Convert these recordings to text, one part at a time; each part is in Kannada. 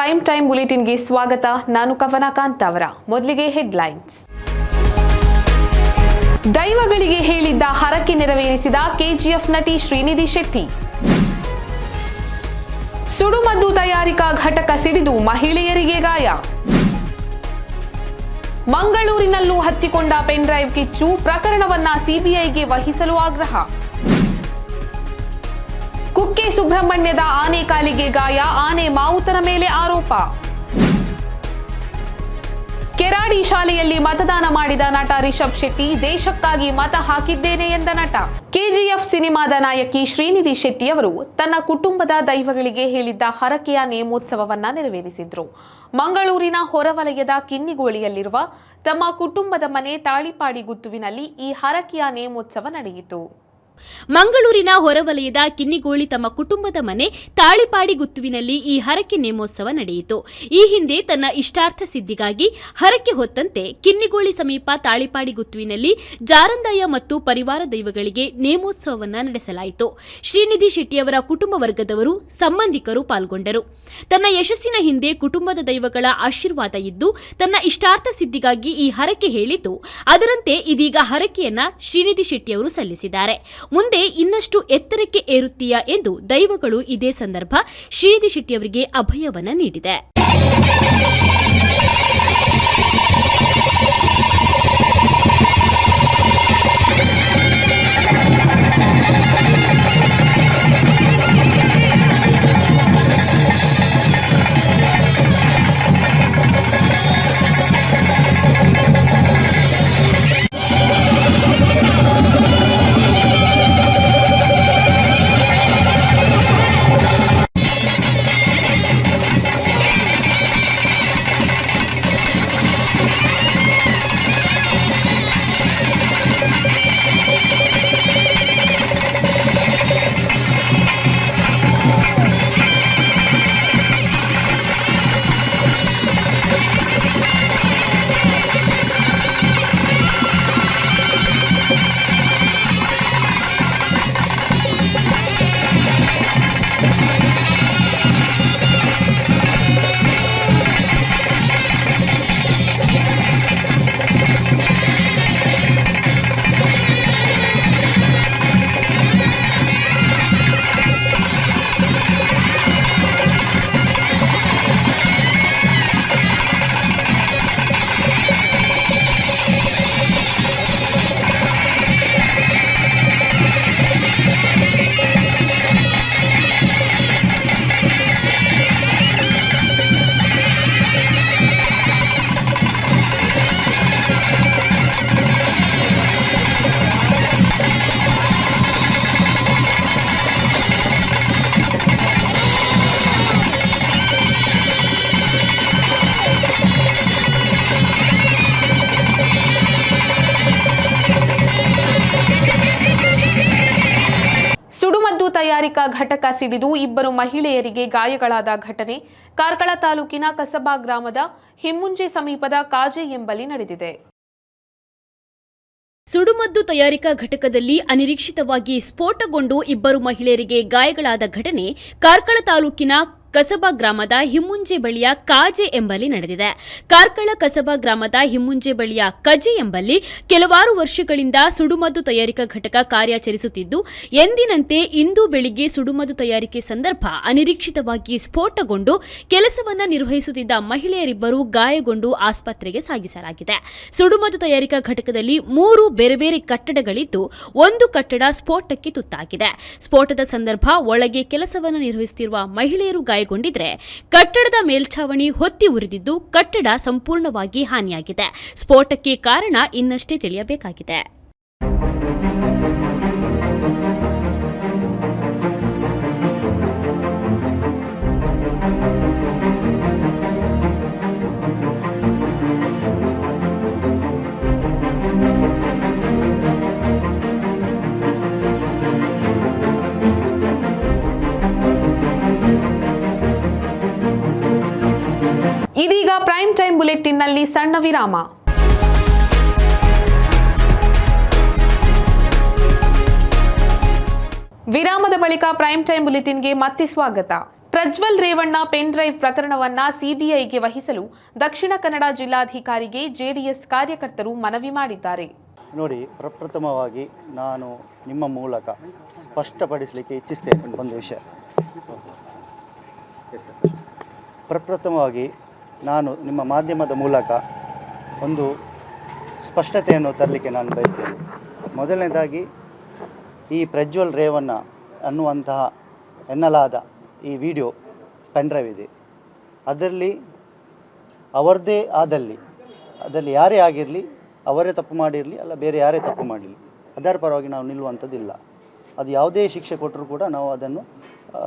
ಪ್ರೈಮ್ ಟೈಮ್ ಬುಲೆಟಿನ್ಗೆ ಸ್ವಾಗತ. ನಾನು ಕವನಕಾಂತ್ ಅವರ. ಮೊದಲಿಗೆ ಹೆಡ್ಲೈನ್ಸ್. ದೈವಗಳಿಗೆ ಹೇಳಿದ್ದ ಹರಕೆ ನೆರವೇರಿಸಿದ ಕೆಜಿಎಫ್ ನಟಿ ಶ್ರೀನಿಧಿ ಶೆಟ್ಟಿ. ಸುಡುಮದ್ದು ತಯಾರಿಕಾ ಘಟಕ ಸಿಡಿದು ಮಹಿಳೆಯರಿಗೆ ಗಾಯ. ಮಂಗಳೂರಿನಲ್ಲೂ ಹತ್ತಿಕೊಂಡ ಪೆನ್ಡ್ರೈವ್ ಕಿಚ್ಚು ಪ್ರಕರಣವನ್ನ ಸಿಬಿಐಗೆ ವಹಿಸಲು ಆಗ್ರಹ. ಕುಕ್ಕೆ ಸುಬ್ರಹ್ಮಣ್ಯದ ಆನೆ ಕಾಲಿಗೆ ಗಾಯ, ಆನೆ ಮಾವುತರ ಮೇಲೆ ಆರೋಪ. ಕೆರಾಡಿ ಶಾಲೆಯಲ್ಲಿ ಮತದಾನ ಮಾಡಿದ ನಟ ರಿಷಬ್ ಶೆಟ್ಟಿ, ದೇಶಕ್ಕಾಗಿ ಮತ ಹಾಕಿದ್ದೇನೆ ಎಂದ ನಟ. ಕೆಜಿಎಫ್ ಸಿನಿಮಾದ ನಾಯಕಿ ಶ್ರೀನಿಧಿ ಶೆಟ್ಟಿ ಅವರು ತನ್ನ ಕುಟುಂಬದ ದೈವಗಳಿಗೆ ಹೇಳಿದ್ದ ಹರಕೆಯ ನೇಮೋತ್ಸವವನ್ನ ನೆರವೇರಿಸಿದ್ರು. ಮಂಗಳೂರಿನ ಹೊರವಲಯದ ಕಿನ್ನಿಗೋಳಿಯಲ್ಲಿರುವ ತಮ್ಮ ಕುಟುಂಬದ ಮನೆ ತಾಳಿಪಾಡಿ ಗುತ್ತುವಿನಲ್ಲಿ ಈ ಹರಕೆಯ ನೇಮೋತ್ಸವ ನಡೆಯಿತು. ಮಂಗಳೂರಿನ ಹೊರವಲಯದ ಕಿನ್ನಿಗೋಳಿ ತಮ್ಮ ಕುಟುಂಬದ ಮನೆ ತಾಳಿಪಾಡಿ ಗುತ್ತುವಿನಲ್ಲಿ ಈ ಹರಕೆ ನೇಮೋತ್ಸವ ನಡೆಯಿತು. ಈ ಹಿಂದೆ ತನ್ನ ಇಷ್ಟಾರ್ಥ ಸಿದ್ಧಿಗಾಗಿ ಹರಕೆ ಹೊತ್ತಂತೆ ಕಿನ್ನಿಗೋಳಿ ಸಮೀಪ ತಾಳಿಪಾಡಿ ಗುತ್ತುವಿನಲ್ಲಿ ಜಾರಂದಾಯ ಮತ್ತು ಪರಿವಾರ ದೈವಗಳಿಗೆ ನೇಮೋತ್ಸವವನ್ನು ನಡೆಸಲಾಯಿತು. ಶ್ರೀನಿಧಿ ಶೆಟ್ಟಿಯವರ ಕುಟುಂಬ ವರ್ಗದವರು ಸಂಬಂಧಿಕರು ಪಾಲ್ಗೊಂಡರು. ತನ್ನ ಯಶಸ್ಸಿನ ಹಿಂದೆ ಕುಟುಂಬದ ದೈವಗಳ ಆಶೀರ್ವಾದ ಇದ್ದು ತನ್ನ ಇಷ್ಟಾರ್ಥ ಸಿದ್ಧಿಗಾಗಿ ಈ ಹರಕೆ ಹೇಳಿದ್ದು, ಅದರಂತೆ ಇದೀಗ ಹರಕೆಯನ್ನ ಶ್ರೀನಿಧಿ ಶೆಟ್ಟಿಯವರು ಸಲ್ಲಿಸಿದ್ದಾರೆ. ಮುಂದೆ ಇನ್ನಷ್ಟು ಎತ್ತರಕ್ಕೆ ಏರುತ್ತೀಯಾ ಎಂದು ದೈವಗಳು ಇದೇ ಸಂದರ್ಭ ಶ್ರೀನಿಧಿ ಶೆಟ್ಟಿಯವರಿಗೆ ಅಭಯವನ್ನ ನೀಡಿದೆ. ತಯಾರಿಕಾ ಘಟಕ ಸಿಡಿದು ಇಬ್ಬರು ಮಹಿಳೆಯರಿಗೆ ಗಾಯಗಳಾದ ಘಟನೆ. ಕಾರ್ಕಳ ತಾಲೂಕಿನ ಕಸಬಾ ಗ್ರಾಮದ ಹಿಮ್ಮುಂಜೆ ಸಮೀಪದ ಕಾಜೆ ಎಂಬಲ್ಲಿ ನಡೆದಿದೆ. ಸುಡುಮದ್ದು ತಯಾರಿಕಾ ಘಟಕದಲ್ಲಿ ಅನಿರೀಕ್ಷಿತವಾಗಿ ಸ್ಫೋಟಗೊಂಡು ಇಬ್ಬರು ಮಹಿಳೆಯರಿಗೆ ಗಾಯಗಳಾದ ಘಟನೆ ಕಾರ್ಕಳ ತಾಲೂಕಿನ ಕಸಬಾ ಗ್ರಾಮದ ಹಿಮ್ಮುಂಜೆ ಬಳಿಯ ಕಾಜೆ ಎಂಬಲ್ಲಿ ನಡೆದಿದೆ. ಕಾರ್ಕಳ ಕಸಬಾ ಗ್ರಾಮದ ಹಿಮ್ಮುಂಜೆ ಬಳಿಯ ಕಜೆ ಎಂಬಲ್ಲಿ ಕೆಲವಾರು ವರ್ಷಗಳಿಂದ ಸುಡುಮದ್ದು ತಯಾರಿಕಾ ಘಟಕ ಕಾರ್ಯಾಚರಿಸುತ್ತಿದ್ದು, ಎಂದಿನಂತೆ ಇಂದು ಬೆಳಿಗ್ಗೆ ಸುಡುಮದ್ದು ತಯಾರಿಕೆ ಸಂದರ್ಭ ಅನಿರೀಕ್ಷಿತವಾಗಿ ಸ್ಫೋಟಗೊಂಡು ಕೆಲಸವನ್ನ ನಿರ್ವಹಿಸುತ್ತಿದ್ದ ಮಹಿಳೆಯರಿಬ್ಬರು ಗಾಯಗೊಂಡು ಆಸ್ಪತ್ರೆಗೆ ಸಾಗಿಸಲಾಗಿದೆ. ಸುಡುಮದ್ದು ತಯಾರಿಕಾ ಘಟಕದಲ್ಲಿ ಮೂರು ಬೇರೆ ಬೇರೆ ಕಟ್ಟಡಗಳಿದ್ದು, ಒಂದು ಕಟ್ಟಡ ಸ್ಫೋಟಕ್ಕೆ ತುತ್ತಾಗಿದೆ. ಸ್ಫೋಟದ ಸಂದರ್ಭ ಒಳಗೆ ಕೆಲಸವನ್ನು ನಿರ್ವಹಿಸುತ್ತಿರುವ ಮಹಿಳೆಯರು ಗಾಯಗೊಂಡಿದ್ರೆ ಕಟ್ಟಡದ ಮೇಲ್ಛಾವಣಿ ಹೊತ್ತಿ ಉರಿದಿದ್ದು ಕಟ್ಟಡ ಸಂಪೂರ್ಣವಾಗಿ ಹಾನಿಯಾಗಿದೆ. ಸ್ಫೋಟಕ್ಕೆ ಕಾರಣ ಇನ್ನಷ್ಟೇ ತಿಳಿಯಬೇಕಾಗಿದೆ. ಇದೀಗ ಪ್ರೈಮ್ ಟೈಮ್ ಬುಲೆಟಿನ್ನಲ್ಲಿ ಸಣ್ಣ ವಿರಾಮ. ವಿರಾಮದ ಬಳಿಕ ಪ್ರೈಮ್ ಟೈಮ್ ಬುಲೆಟಿನ್ಗೆ ಮತ್ತೆ ಸ್ವಾಗತ. ಪ್ರಜ್ವಲ್ ರೇವಣ್ಣ ಪೆನ್ ಡ್ರೈವ್ ಪ್ರಕರಣವನ್ನ ಸಿಬಿಐಗೆ ವಹಿಸಲು ದಕ್ಷಿಣ ಕನ್ನಡ ಜಿಲ್ಲಾಧಿಕಾರಿಗೆ ಜೆಡಿಎಸ್ ಕಾರ್ಯಕರ್ತರು ಮನವಿ ಮಾಡಿದ್ದಾರೆ. ನೋಡಿ, ಪ್ರಪ್ರಥಮವಾಗಿ ನಾನು ನಿಮ್ಮ ಮೂಲಕ ಸ್ಪಷ್ಟಪಡಿಸಲಿಕ್ಕೆ ಇಚ್ಛಿಸ್ತೇನೆ ಒಂದು ವಿಷಯ. ಪ್ರಪ್ರಥಮವಾಗಿ ನಾನು ನಿಮ್ಮ ಮಾಧ್ಯಮದ ಮೂಲಕ ಒಂದು ಸ್ಪಷ್ಟತೆಯನ್ನು ತರಲಿಕ್ಕೆ ನಾನು ಬಯಸ್ತೇನೆ. ಮೊದಲನೇದಾಗಿ, ಈ ಪ್ರಜ್ವಲ್ ರೇವಣ್ಣ ಅನ್ನುವಂತಹ ಎನ್ನಲಾದ ಈ ವಿಡಿಯೋ ಪೆನ್ಡ್ರೈವ್ ಇದೆ ಅದರಲ್ಲಿ ಅವರದೇ ಆದಲ್ಲಿ, ಅದರಲ್ಲಿ ಯಾರೇ ಆಗಿರಲಿ, ಅವರೇ ತಪ್ಪು ಮಾಡಿರಲಿ, ಅಲ್ಲ ಬೇರೆ ಯಾರೇ ತಪ್ಪು ಮಾಡಿರಲಿ, ಅದರ ಪರವಾಗಿ ನಾವು ನಿಲ್ಲುವಂಥದ್ದಿಲ್ಲ. ಅದು ಯಾವುದೇ ಶಿಕ್ಷೆ ಕೊಟ್ಟರೂ ಕೂಡ ನಾವು ಅದನ್ನು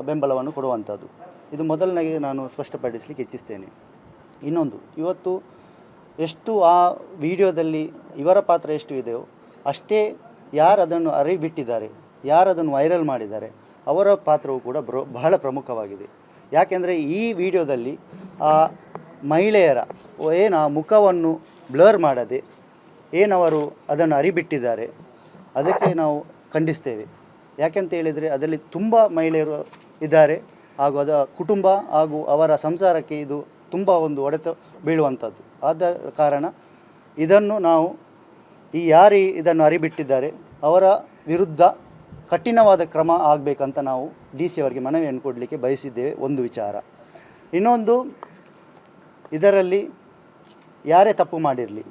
ಬೆಂಬಲವನ್ನು ಕೊಡುವಂಥದ್ದು. ಇದು ಮೊದಲನೇ ನಾನು ಸ್ಪಷ್ಟಪಡಿಸಲಿಕ್ಕೆ ಇಚ್ಛಿಸ್ತೇನೆ. ಇನ್ನೊಂದು, ಇವತ್ತು ಎಷ್ಟು ಆ ವಿಡಿಯೋದಲ್ಲಿ ಇವರ ಪಾತ್ರ ಎಷ್ಟು ಇದೆಯೋ ಅಷ್ಟೇ ಯಾರು ಅದನ್ನು ಅರಿಬಿಟ್ಟಿದ್ದಾರೆ, ಯಾರು ಅದನ್ನು ವೈರಲ್ ಮಾಡಿದ್ದಾರೆ, ಅವರ ಪಾತ್ರವು ಕೂಡ ಬಹಳ ಪ್ರಮುಖವಾಗಿದೆ. ಯಾಕೆಂದರೆ ಈ ವಿಡಿಯೋದಲ್ಲಿ ಆ ಮಹಿಳೆಯರ ಏನು ಆ ಮುಖವನ್ನು ಬ್ಲರ್ ಮಾಡದೆ ಏನವರು ಅದನ್ನು ಅರಿಬಿಟ್ಟಿದ್ದಾರೆ, ಅದಕ್ಕೆ ನಾವು ಖಂಡಿಸ್ತೇವೆ. ಯಾಕೆಂತ ಹೇಳಿದರೆ ಅದರಲ್ಲಿ ತುಂಬ ಮಹಿಳೆಯರು ಇದ್ದಾರೆ, ಹಾಗೂ ಅದರ ಕುಟುಂಬ ಹಾಗೂ ಅವರ ಸಂಸಾರಕ್ಕೆ ಇದು ತುಂಬ ಒಂದು ಹೊಡೆತ ಬೀಳುವಂಥದ್ದು ಆದ ಕಾರಣ ಇದನ್ನು ನಾವು ಈ ಯಾರು ಇದನ್ನು ಅರಿಬಿಟ್ಟಿದ್ದಾರೆ, ಅವರ ವಿರುದ್ಧ ಕಠಿಣವಾದ ಕ್ರಮ ಆಗಬೇಕಂತ ನಾವು ಡಿ ಸಿ ಅವರಿಗೆ ಮನವಿಯನ್ನು ಕೊಡಲಿಕ್ಕೆ ಬಯಸಿದ್ದೇವೆ. ಒಂದು ವಿಚಾರ. ಇನ್ನೊಂದು, ಇದರಲ್ಲಿ ಯಾರೇ ತಪ್ಪು ಮಾಡಿರಲಿ,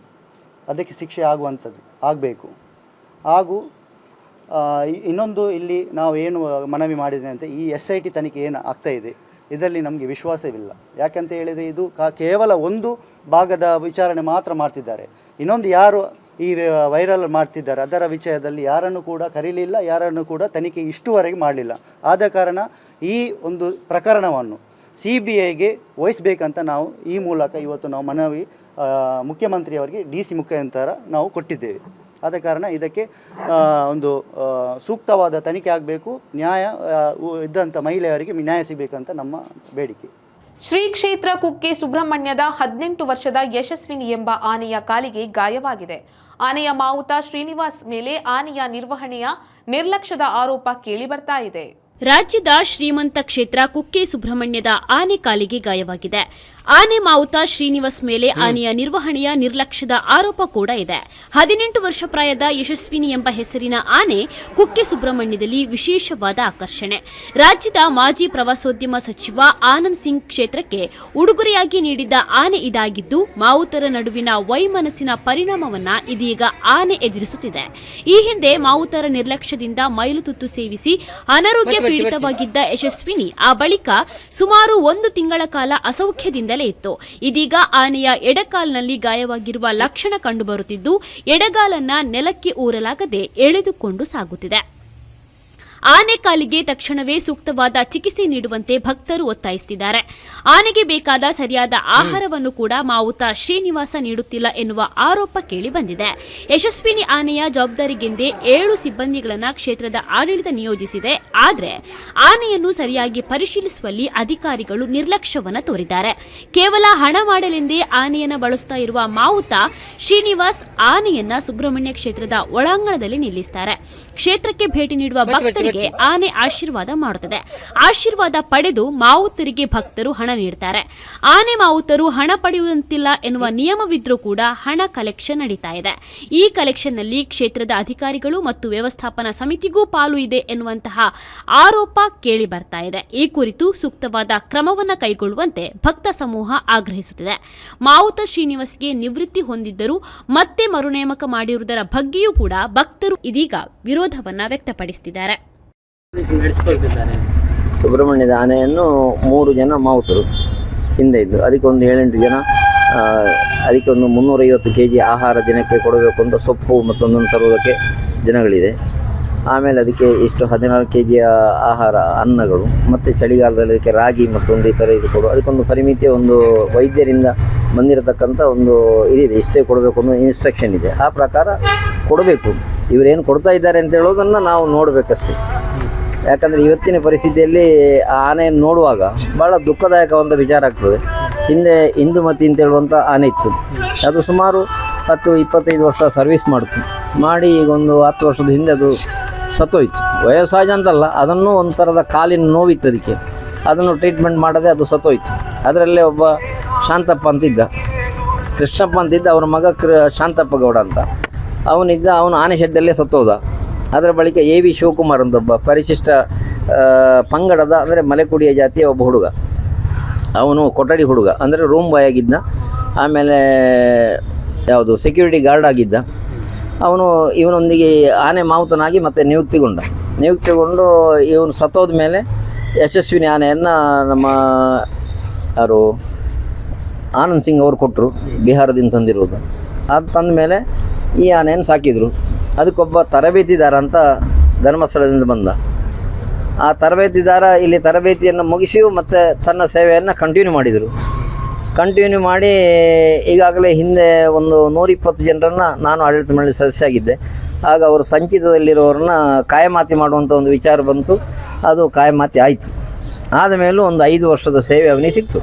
ಅದಕ್ಕೆ ಶಿಕ್ಷೆ ಆಗುವಂಥದ್ದು ಆಗಬೇಕು. ಹಾಗೂ ಇನ್ನೊಂದು ಇಲ್ಲಿ ನಾವು ಏನು ಮನವಿ ಮಾಡಿದೆ ಅಂತ ಈ ಎಸ್ ಐ ಟಿ ತನಿಖೆ ಏನು ಆಗ್ತಾಯಿದೆ ಇದರಲ್ಲಿ ನಮಗೆ ವಿಶ್ವಾಸವಿಲ್ಲ. ಯಾಕಂತ ಹೇಳಿದರೆ ಇದು ಕೇವಲ ಒಂದು ಭಾಗದ ವಿಚಾರಣೆ ಮಾತ್ರ ಮಾಡ್ತಿದ್ದಾರೆ. ಇನ್ನೊಂದು ಯಾರು ಈ ವೈರಲ್ ಮಾಡ್ತಿದ್ದಾರೆ, ಅದರ ವಿಷಯದಲ್ಲಿ ಯಾರನ್ನು ಕೂಡ ಕರೀಲಿಲ್ಲ, ಯಾರನ್ನು ಕೂಡ ತನಿಖೆ ಇಷ್ಟುವರೆಗೆ ಮಾಡಲಿಲ್ಲ. ಆದ ಕಾರಣ ಈ ಒಂದು ಪ್ರಕರಣವನ್ನು ಸಿ ಬಿ ಐಗೆ ವಹಿಸಬೇಕಂತ ನಾವು ಈ ಮೂಲಕ ಇವತ್ತು ನಾವು ಮನವಿ ಮುಖ್ಯಮಂತ್ರಿಯವರಿಗೆ ಡಿ ಸಿ ಮುಖಾಂತರ ನಾವು ಕೊಟ್ಟಿದ್ದೇವೆ. ಆದ ಕಾರಣ ಇದಕ್ಕೆ ಒಂದು ಸೂಕ್ತವಾದ ತನಿಖೆ ಆಗಬೇಕು. ನ್ಯಾಯ ಇದ್ದಂಥ ಮಹಿಳೆಯರಿಗೆ ನ್ಯಾಯ ಸಿಗಬೇಕಂತ ನಮ್ಮ ಬೇಡಿಕೆ. ಶ್ರೀ ಕ್ಷೇತ್ರ ಕುಕ್ಕೆ ಸುಬ್ರಹ್ಮಣ್ಯದ ಹದಿನೆಂಟು ವರ್ಷದ ಯಶಸ್ವಿನಿ ಎಂಬ ಆನೆಯ ಕಾಲಿಗೆ ಗಾಯವಾಗಿದೆ. ಆನೆಯ ಮಾವುತ ಶ್ರೀನಿವಾಸ್ ಮೇಲೆ ಆನೆಯ ನಿರ್ವಹಣೆಯ ನಿರ್ಲಕ್ಷ್ಯದ ಆರೋಪ ಕೇಳಿ ಬರ್ತಾ ಇದೆ. ರಾಜ್ಯದ ಶ್ರೀಮಂತ ಕ್ಷೇತ್ರ ಕುಕ್ಕೆ ಸುಬ್ರಹ್ಮಣ್ಯದ ಆನೆ ಕಾಲಿಗೆ ಗಾಯವಾಗಿದೆ. ಆನೆ ಮಾವುತ ಶ್ರೀನಿವಾಸ್ ಮೇಲೆ ಆನೆಯ ನಿರ್ವಹಣೆಯ ನಿರ್ಲಕ್ಷ್ಯದ ಆರೋಪ ಕೂಡ ಇದೆ. ಹದಿನೆಂಟು ವರ್ಷ ಪ್ರಾಯದ ಯಶಸ್ವಿನಿ ಎಂಬ ಹೆಸರಿನ ಆನೆ ಕುಕ್ಕೆ ಸುಬ್ರಹ್ಮಣ್ಯದಲ್ಲಿ ವಿಶೇಷವಾದ ಆಕರ್ಷಣೆ. ರಾಜ್ಯದ ಮಾಜಿ ಪ್ರವಾಸೋದ್ಯಮ ಸಚಿವ ಆನಂದ್ ಸಿಂಗ್ ಕ್ಷೇತ್ರಕ್ಕೆ ಉಡುಗೊರೆಯಾಗಿ ನೀಡಿದ್ದ ಆನೆ ಇದಾಗಿದ್ದು ಮಾವುತರ ನಡುವಿನ ವೈಮನಸ್ಸಿನ ಪರಿಣಾಮವನ್ನ ಇದೀಗ ಆನೆ ಎದುರಿಸುತ್ತಿದೆ. ಈ ಹಿಂದೆ ಮಾವುತರ ನಿರ್ಲಕ್ಷ್ಯದಿಂದ ಮೈಲುತುತ್ತು ಸೇವಿಸಿ ಅನಾರೋಗ್ಯ ಪೀಡಿತವಾಗಿದ್ದ ಯಶಸ್ವಿನಿ ಆ ಬಳಿಕ ಸುಮಾರು ಒಂದು ತಿಂಗಳ ಕಾಲ ಅಸೌಖ್ಯದಿಂದಲೇ ಇತ್ತು. ಇದೀಗ ಆನೆಯ ಎಡಕಾಲಿನಲ್ಲಿ ಗಾಯವಾಗಿರುವ ಲಕ್ಷಣ ಕಂಡುಬರುತ್ತಿದ್ದು ಎಡಗಾಲನ್ನ ನೆಲಕ್ಕೆ ಊರಲಾಗದೆ ಎಳೆದುಕೊಂಡು ಸಾಗುತ್ತಿದೆ. ಆನೆ ಕಾಲಿಗೆ ತಕ್ಷಣವೇ ಸೂಕ್ತವಾದ ಚಿಕಿತ್ಸೆ ನೀಡುವಂತೆ ಭಕ್ತರು ಒತ್ತಾಯಿಸುತ್ತಿದ್ದಾರೆ. ಆನೆಗೆ ಬೇಕಾದ ಸರಿಯಾದ ಆಹಾರವನ್ನು ಕೂಡ ಮಾವುತ ಶ್ರೀನಿವಾಸ ನೀಡುತ್ತಿಲ್ಲ ಎನ್ನುವ ಆರೋಪ ಕೇಳಿ ಬಂದಿದೆ. ಯಶಸ್ವಿನಿ ಆನೆಯ ಜವಾಬ್ದಾರಿಗೆಂದೇ ಏಳು ಸಿಬ್ಬಂದಿಗಳನ್ನು ಕ್ಷೇತ್ರದ ಆಡಳಿತ ನಿಯೋಜಿಸಿದೆ. ಆದರೆ ಆನೆಯನ್ನು ಸರಿಯಾಗಿ ಪರಿಶೀಲಿಸುವಲ್ಲಿ ಅಧಿಕಾರಿಗಳು ನಿರ್ಲಕ್ಷ್ಯವನ್ನು ತೋರಿದ್ದಾರೆ. ಕೇವಲ ಹಣ ಮಾಡಲೆಂದೇ ಆನೆಯನ್ನು ಬಳಸುತ್ತಾ ಇರುವ ಮಾವುತ ಶ್ರೀನಿವಾಸ್ ಆನೆಯನ್ನ ಸುಬ್ರಹ್ಮಣ್ಯ ಕ್ಷೇತ್ರದ ಒಳಾಂಗಣದಲ್ಲಿ ನಿಲ್ಲಿಸುತ್ತಾರೆ ಕ್ಷೇತ್ರಕ್ಕೆ ಭೇಟಿ ನೀಡುವ ಭಕ್ತರಿಗೆ ಆನೆ ಆಶೀರ್ವಾದ ಮಾಡುತ್ತದೆ. ಆಶೀರ್ವಾದ ಪಡೆದು ಮಾವುತರಿಗೆ ಭಕ್ತರು ಹಣ ನೀಡುತ್ತಾರೆ ಆನೆ ಮಾವುತರು ಹಣ ಪಡೆಯುವಂತಿಲ್ಲ ಎನ್ನುವ ನಿಯಮವಿದ್ರೂ ಕೂಡ ಹಣ ಕಲೆಕ್ಷನ್ ನಡೀತಾ ಇದೆ. ಈ ಕಲೆಕ್ಷನ್ನಲ್ಲಿ ಕ್ಷೇತ್ರದ ಅಧಿಕಾರಿಗಳು ಮತ್ತು ವ್ಯವಸ್ಥಾಪನಾ ಸಮಿತಿಗೂ ಪಾಲು ಇದೆ ಎನ್ನುವಂತಹ ಆರೋಪ ಕೇಳಿ ಬರ್ತಾ ಇದೆ. ಈ ಕುರಿತು ಸೂಕ್ತವಾದ ಕ್ರಮವನ್ನು ಕೈಗೊಳ್ಳುವಂತೆ ಭಕ್ತ ಸಮೂಹ ಆಗ್ರಹಿಸುತ್ತಿದೆ. ಮಾವುತ ಶ್ರೀನಿವಾಸ್ಗೆ ನಿವೃತ್ತಿ ಹೊಂದಿದ್ದರೂ ಮತ್ತೆ ಮರುನೇಮಕ ಮಾಡಿರುವುದರ ಬಗ್ಗೆಯೂ ಕೂಡ ಭಕ್ತರು ಇದೀಗ ವಿರೋಧವನ್ನ ವ್ಯಕ್ತಪಡಿಸುತ್ತಿದ್ದಾರೆ ಸುಬ್ರಹ್ಮಣ್ಯದ ಆನೆಯನ್ನು ಮೂರು ಜನ ಮಾವುತರು ಹಿಂದೆ ಇದ್ದು ಅದಕ್ಕೊಂದು ಏಳೆಂಟು ಜನ ಅದಕ್ಕೊಂದು ಅದಕ್ಕೆ ಒಂದು ಮುನ್ನೂರೈವತ್ತು ಕೆ ಜಿ ಆಹಾರ ದಿನಕ್ಕೆ ಕೊಡಬೇಕು ಅಂತ ಸೊಪ್ಪು ಮತ್ತೊಂದನ್ನು ತರುವುದಕ್ಕೆ ಜನಗಳಿದೆ ಆಮೇಲೆ ಅದಕ್ಕೆ ಇಷ್ಟು ಹದಿನಾಲ್ಕು ಕೆ ಜಿಯ ಆಹಾರ ಅನ್ನಗಳು ಮತ್ತು ಚಳಿಗಾಲದಲ್ಲಿ ಅದಕ್ಕೆ ರಾಗಿ ಮತ್ತೊಂದು ಈ ಥರ ಇದು ಕೊಡು ಅದಕ್ಕೊಂದು ಪರಿಮಿತಿಯ ಒಂದು ವೈದ್ಯರಿಂದ ಬಂದಿರತಕ್ಕಂಥ ಒಂದು ಇದಿದೆ. ಇಷ್ಟೇ ಕೊಡಬೇಕು ಅನ್ನೋ ಇನ್ಸ್ಟ್ರಕ್ಷನ್ ಇದೆ. ಆ ಪ್ರಕಾರ ಕೊಡಬೇಕು. ಇವರೇನು ಕೊಡ್ತಾ ಇದ್ದಾರೆ ಅಂತ ಹೇಳೋದನ್ನು ನಾವು ನೋಡಬೇಕಷ್ಟೇ. ಯಾಕಂದರೆ ಇವತ್ತಿನ ಪರಿಸ್ಥಿತಿಯಲ್ಲಿ ಆ ಆನೆಯನ್ನು ನೋಡುವಾಗ ಭಾಳ ದುಃಖದಾಯಕವಾದ ವಿಚಾರ ಆಗ್ತದೆ. ಹಿಂದೆ ಹಿಂದುಮತಿ ಅಂತ ಹೇಳುವಂಥ ಆನೆ ಇತ್ತು. ಅದು ಸುಮಾರು ಹತ್ತು, ಇಪ್ಪತ್ತೈದು ವರ್ಷ ಸರ್ವಿಸ್ ಮಾಡ್ತು. ಮಾಡಿ ಈಗ ಒಂದು ಹತ್ತು ವರ್ಷದ ಹಿಂದೆ ಅದು ಸತ್ತೋಯ್ತು. ವಯಸ್ಸಾಜ ಅಂತಲ್ಲ, ಅದನ್ನು ಒಂಥರದ ಕಾಲಿನ ನೋವಿತ್ತು ಅದಕ್ಕೆ. ಅದನ್ನು ಟ್ರೀಟ್ಮೆಂಟ್ ಮಾಡದೆ ಅದು ಸತ್ತೋಯ್ತು. ಅದರಲ್ಲೇ ಒಬ್ಬ ಶಾಂತಪ್ಪ ಅಂತಿದ್ದ. ಕೃಷ್ಣಪ್ಪ ಅಂತಿದ್ದ, ಅವರ ಮಗ ಕೃ, ಶಾಂತಪ್ಪ ಗೌಡ ಅಂತ. ಅವನಿದ್ದ ಅವನು ಆನೆ ಶೆಡ್ಡಲ್ಲೇ ಸತ್ತೋದ. ಅದರ ಬಳಿಕ ಎ ವಿ ಶಿವಕುಮಾರ್ ಅಂತೊಬ್ಬ ಪರಿಶಿಷ್ಟ ಪಂಗಡದ, ಅಂದರೆ ಮಲೆಕುಡಿಯ ಜಾತಿಯ ಒಬ್ಬ ಹುಡುಗ. ಅವನು ಕೊಠಡಿ ಹುಡುಗ, ಅಂದರೆ ರೂಮ್ ಬಾಯ್ ಆಗಿದ್ದ ಆಮೇಲೆ, ಯಾವುದು ಸೆಕ್ಯೂರಿಟಿ ಗಾರ್ಡ್ ಆಗಿದ್ದ. ಅವನು ಇವನೊಂದಿಗೆ ಆನೆ ಮಾವುತನಾಗಿ ಮತ್ತೆ ನಿಯುಕ್ತಿಗೊಂಡ. ನಿಯುಕ್ತಿಗೊಂಡು ಇವನು ಸತ್ತೋದ ಮೇಲೆ ಯಶಸ್ವಿನಿ ಆನೆಯನ್ನು ನಮ್ಮ, ಯಾರು, ಆನಂದ್ ಸಿಂಗ್ ಅವರು ಕೊಟ್ಟರು ಬಿಹಾರದಿಂದ ತಂದಿರೋದು. ಅದು ತಂದ ಮೇಲೆ ಈ ಆನೆಯನ್ನು ಸಾಕಿದರು. ಅದಕ್ಕೊಬ್ಬ ತರಬೇತಿದಾರ ಅಂತ ಧರ್ಮಸ್ಥಳದಿಂದ ಬಂದ. ಆ ತರಬೇತಿದಾರ ಇಲ್ಲಿ ತರಬೇತಿಯನ್ನು ಮುಗಿಸಿ ಮತ್ತು ತನ್ನ ಸೇವೆಯನ್ನು ಕಂಟಿನ್ಯೂ ಮಾಡಿದರು. ಕಂಟಿನ್ಯೂ ಮಾಡಿ ಈಗಾಗಲೇ ಹಿಂದೆ ಒಂದು ನೂರಿಪ್ಪತ್ತು ಜನರನ್ನು ನಾನು ಆಡಳಿತ ಮಂಡಳಿ ಸದಸ್ಯ ಆಗಿದ್ದೆ. ಆಗ ಅವರು ಸಂಚಿತದಲ್ಲಿರೋರನ್ನ ಕಾಯಮಾತಿ ಮಾಡುವಂಥ ಒಂದು ವಿಚಾರ ಬಂತು. ಅದು ಕಾಯಮಾತಿ ಆಯಿತು. ಆದ ಮೇಲೂ ಒಂದು ಐದು ವರ್ಷದ ಸೇವೆ ಅವನಿಗೆ ಸಿಕ್ತು.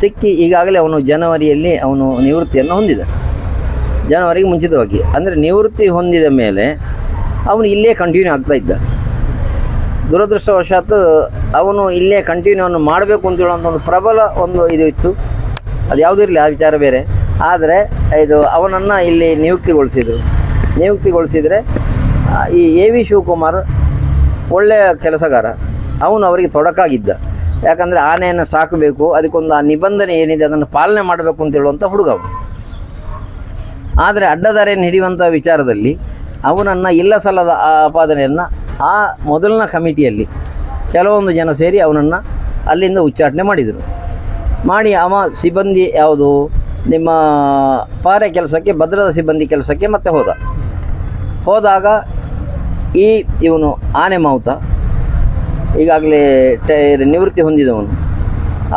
ಸಿಕ್ಕಿ ಈಗಾಗಲೇ ಅವನು ಜನವರಿಯಲ್ಲಿ ಅವನು ನಿವೃತ್ತಿಯನ್ನು ಹೊಂದಿದ. ಜನವರಿಗೆ ಮುಂಚಿತವಾಗಿ. ಅಂದರೆ ನಿವೃತ್ತಿ ಹೊಂದಿದ ಮೇಲೆ ಅವನು ಇಲ್ಲೇ ಕಂಟಿನ್ಯೂ ಆಗ್ತಾ ಇದ್ದ. ದುರದೃಷ್ಟವಶಾತ್ ಅವನು ಇಲ್ಲೇ ಕಂಟಿನ್ಯೂ ಅವನು ಮಾಡಬೇಕು ಅಂತ ಹೇಳುವಂಥ ಒಂದು ಪ್ರಬಲ ಒಂದು ಇದು ಇತ್ತು. ಅದು ಯಾವುದೂ ಇರಲಿ ಆ ವಿಚಾರ ಬೇರೆ. ಆದರೆ ಇದು ಅವನನ್ನು ಇಲ್ಲಿ ನಿಯುಕ್ತಿಗೊಳಿಸಿದರು. ನಿಯುಕ್ತಿಗೊಳಿಸಿದರೆ ಈ ಎ ವಿ ಶಿವಕುಮಾರ್ ಒಳ್ಳೆಯ ಕೆಲಸಗಾರ. ಅವನು ಅವರಿಗೆ ತೊಡಕಾಗಿದ್ದ. ಯಾಕಂದರೆ ಆನೆಯನ್ನು ಸಾಕಬೇಕು, ಅದಕ್ಕೊಂದು ಆ ನಿಬಂಧನೆ ಏನಿದೆ ಅದನ್ನು ಪಾಲನೆ ಮಾಡಬೇಕು ಅಂತ ಹೇಳುವಂಥ ಹುಡುಗ ಆದರೆ ಅಡ್ಡದಾರಿಯನ್ನು ಹಿಡಿಯುವಂಥ ವಿಚಾರದಲ್ಲಿ ಅವನನ್ನು ಇಲ್ಲ ಸಲ್ಲದ ಆಪಾದನೆಯನ್ನು ಆ ಮೊದಲನ ಕಮಿಟಿಯಲ್ಲಿ ಕೆಲವೊಂದು ಜನ ಸೇರಿ ಅವನನ್ನು ಅಲ್ಲಿಂದ ಉಚ್ಚಾಟನೆ ಮಾಡಿದರು. ಮಾಡಿ ಅವ ಸಿಬ್ಬಂದಿ ಯಾವುದು? ನಿಮ್ಮ ಪಾರೆ ಕೆಲಸಕ್ಕೆ, ಭದ್ರದ ಸಿಬ್ಬಂದಿ ಕೆಲಸಕ್ಕೆ ಮತ್ತೆ ಹೋದ. ಹೋದಾಗ ಈ ಇವನು ಆನೆ ಮಾವುತ ಈಗಾಗಲೇ ಟೆ ನಿವೃತ್ತಿ ಹೊಂದಿದವನು.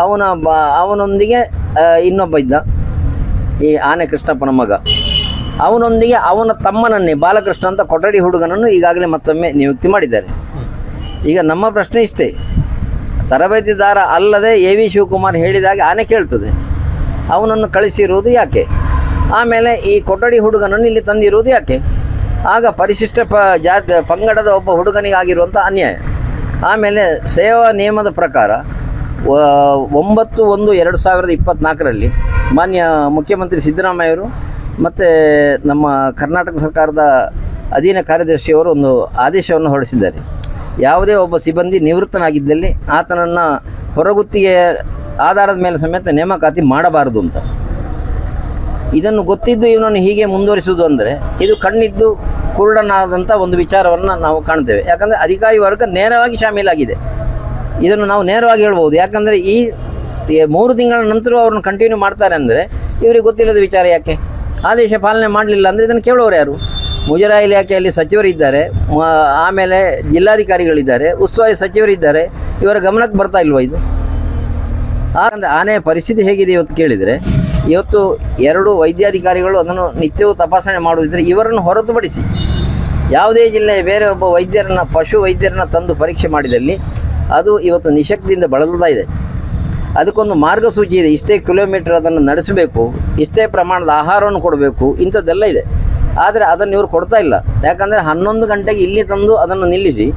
ಅವನ ಬ ಅವನೊಂದಿಗೆ ಇನ್ನೊಬ್ಬ ಇದ್ದ ಈ ಆನೆ ಕೃಷ್ಣಪ್ಪನ ಮಗ. ಅವನೊಂದಿಗೆ ಅವನ ತಮ್ಮನನ್ನೇ, ಬಾಲಕೃಷ್ಣ ಅಂತ ಕೊಠಡಿ ಹುಡುಗನನ್ನು ಈಗಾಗಲೇ ಮತ್ತೊಮ್ಮೆ ನಿಯುಕ್ತಿ ಮಾಡಿದ್ದಾರೆ. ಈಗ ನಮ್ಮ ಪ್ರಶ್ನೆ ಇಷ್ಟೇ. ತರಬೇತಿದಾರ ಅಲ್ಲದೆ ಎ ವಿ ಶಿವಕುಮಾರ್ ಹೇಳಿದಾಗ ಆನೆ ಕೇಳ್ತದೆ. ಅವನನ್ನು ಕಳಿಸಿರುವುದು ಯಾಕೆ? ಆಮೇಲೆ ಈ ಕೊಠಡಿ ಹುಡುಗನನ್ನು ಇಲ್ಲಿ ತಂದಿರುವುದು ಯಾಕೆ? ಆಗ ಪರಿಶಿಷ್ಟ ಪ, ಜಾತಿ, ಪಂಗಡದ ಒಬ್ಬ ಹುಡುಗನಿಗಾಗಿರುವಂಥ ಅನ್ಯಾಯ. ಆಮೇಲೆ ಸೇವಾ ನಿಯಮದ ಪ್ರಕಾರ ಒಂಬತ್ತು ಒಂದು ಎರಡು ಸಾವಿರದ ಇಪ್ಪತ್ತ್ನಾಲ್ಕರಲ್ಲಿ ಮಾನ್ಯ ಮುಖ್ಯಮಂತ್ರಿ ಸಿದ್ದರಾಮಯ್ಯವರು ಮತ್ತು ನಮ್ಮ ಕರ್ನಾಟಕ ಸರ್ಕಾರದ ಅಧೀನ ಕಾರ್ಯದರ್ಶಿಯವರು ಒಂದು ಆದೇಶವನ್ನು ಹೊರಡಿಸಿದ್ದಾರೆ. ಯಾವುದೇ ಒಬ್ಬ ಸಿಬ್ಬಂದಿ ನಿವೃತ್ತನಾಗಿದ್ದಲ್ಲಿ ಆತನನ್ನು ಹೊರಗುತ್ತಿಗೆ ಆಧಾರದ ಮೇಲೆ ಸಮೇತ ನೇಮಕಾತಿ ಮಾಡಬಾರದು ಅಂತ. ಇದನ್ನು ಗೊತ್ತಿದ್ದು ಇವನನ್ನು ಹೀಗೆ ಮುಂದುವರಿಸುವುದು ಅಂದರೆ ಇದು ಕಣ್ಣಿದ್ದು ಕುರುಡನಾದಂಥ ಒಂದು ವಿಚಾರವನ್ನು ನಾವು ಕಾಣ್ತೇವೆ. ಯಾಕಂದರೆ ಅಧಿಕಾರಿ ವರ್ಗ ನೇರವಾಗಿ ಶಾಮೀಲಾಗಿದೆ. ಇದನ್ನು ನಾವು ನೇರವಾಗಿ ಹೇಳ್ಬೋದು. ಯಾಕಂದರೆ ಈ ಮೂರು ತಿಂಗಳ ನಂತರ ಅವ್ರನ್ನ ಕಂಟಿನ್ಯೂ ಮಾಡ್ತಾರೆ ಅಂದರೆ ಇವರಿಗೆ ಗೊತ್ತಿಲ್ಲದ ವಿಚಾರ ಯಾಕೆ? ಆದೇಶ ಪಾಲನೆ ಮಾಡಲಿಲ್ಲ ಅಂದರೆ ಇದನ್ನು ಕೇಳೋರು ಯಾರು? ಮುಜರಾಯಿ ಇಲಾಖೆಯಲ್ಲಿ ಸಚಿವರಿದ್ದಾರೆ ಆಮೇಲೆ ಜಿಲ್ಲಾಧಿಕಾರಿಗಳಿದ್ದಾರೆ, ಉಸ್ತುವಾರಿ ಸಚಿವರಿದ್ದಾರೆ ಇವರ ಗಮನಕ್ಕೆ ಬರ್ತಾ ಇಲ್ವ ಇದು? ಹಾಗಂದ್ರೆ ಆನೆಯ ಪರಿಸ್ಥಿತಿ ಹೇಗಿದೆ ಇವತ್ತು ಕೇಳಿದರೆ, ಇವತ್ತು ಎರಡು ವೈದ್ಯಾಧಿಕಾರಿಗಳು ಅದನ್ನು ನಿತ್ಯವೂ ತಪಾಸಣೆ ಮಾಡುವುದಿದ್ದರೆ ಇವರನ್ನು ಹೊರತುಪಡಿಸಿ ಯಾವುದೇ ಜಿಲ್ಲೆಯ ಬೇರೆ ಒಬ್ಬ ವೈದ್ಯರನ್ನು, ಪಶು ವೈದ್ಯರನ್ನು ತಂದು ಪರೀಕ್ಷೆ ಮಾಡಿದಲ್ಲಿ ಅದು ಇವತ್ತು ನಿಶಕ್ತಿಯಿಂದ ಬಳಲುತ್ತಾ ಇದೆ. ಅದಕ್ಕೊಂದು ಮಾರ್ಗಸೂಚಿ ಇದೆ. ಇಷ್ಟೇ ಕಿಲೋಮೀಟರ್ ಅದನ್ನು ನಡೆಸಬೇಕು, ಇಷ್ಟೇ ಪ್ರಮಾಣದ ಆಹಾರವನ್ನು ಕೊಡಬೇಕು, ಇಂಥದ್ದೆಲ್ಲ ಇದೆ. ಆದರೆ ಅದನ್ನು ಇವರು ಕೊಡ್ತಾ ಇಲ್ಲ. ಯಾಕಂದರೆ ಹನ್ನೊಂದು ಗಂಟೆಗೆ ಇಲ್ಲಿ ತಂದು ಅದನ್ನು ನಿಲ್ಲಿಸಿ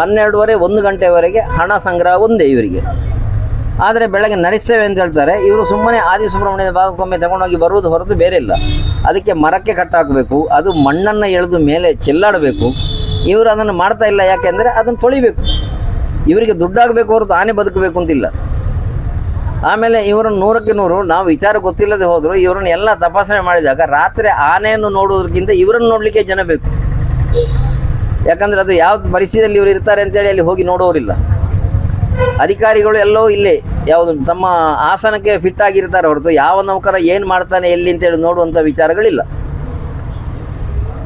ಹನ್ನೆರಡುವರೆ, ಒಂದು ಗಂಟೆವರೆಗೆ ಹಣ ಸಂಗ್ರಹ ಒಂದೇ ಇವರಿಗೆ. ಆದರೆ ಬೆಳಗ್ಗೆ ನಡೆಸ್ತೇವೆ ಅಂತ ಹೇಳ್ತಾರೆ. ಇವರು ಸುಮ್ಮನೆ ಆದಿ ಸುಬ್ರಹ್ಮಣ್ಯದ ಭಾಗಕ್ಕೊಮ್ಮೆ ತಗೊಂಡೋಗಿ ಬರುವುದು ಹೊರತು ಬೇರೆ ಇಲ್ಲ. ಅದಕ್ಕೆ ಮರಕ್ಕೆ ಕಟ್ಟಾಕಬೇಕು, ಅದು ಮಣ್ಣನ್ನು ಎಳೆದು ಮೇಲೆ ಚೆಲ್ಲಾಡಬೇಕು. ಇವರು ಅದನ್ನು ಮಾಡ್ತಾ ಇಲ್ಲ ಯಾಕೆಂದರೆ ಅದನ್ನು ತೊಳಿಬೇಕು. ಇವರಿಗೆ ದುಡ್ಡಾಗಬೇಕು ಹೊರತು ಆನೆ ಬದುಕಬೇಕು ಅಂತಿಲ್ಲ. ಆಮೇಲೆ ಇವರನ್ನು ನೂರಕ್ಕೆ ನೂರು, ನಾವು ವಿಚಾರ ಗೊತ್ತಿಲ್ಲದೆ ಹೋದ್ರು, ಇವರನ್ನ ಎಲ್ಲ ತಪಾಸಣೆ ಮಾಡಿದಾಗ ರಾತ್ರಿ ಆನೆಯನ್ನು ನೋಡುವುದಕ್ಕಿಂತ ಇವರನ್ನು ನೋಡಲಿಕ್ಕೆ ಜನ ಬೇಕು. ಯಾಕಂದರೆ ಅದು ಯಾವ ಪರಿಸ್ಥಿತಿಯಲ್ಲಿ ಇವರು ಇರ್ತಾರೆ ಅಂತೇಳಿ ಅಲ್ಲಿ ಹೋಗಿ ನೋಡೋರಿಲ್ಲ. ಅಧಿಕಾರಿಗಳು ಎಲ್ಲೋ ಇಲ್ಲೇ ಯಾವುದು ತಮ್ಮ ಆಸನಕ್ಕೆ ಫಿಟ್ ಆಗಿರ್ತಾರೆ ಹೊರತು ಯಾವ ನೌಕರ ಏನು ಮಾಡ್ತಾನೆ ಎಲ್ಲಿ ಅಂತೇಳಿ ನೋಡುವಂಥ ವಿಚಾರಗಳಿಲ್ಲ.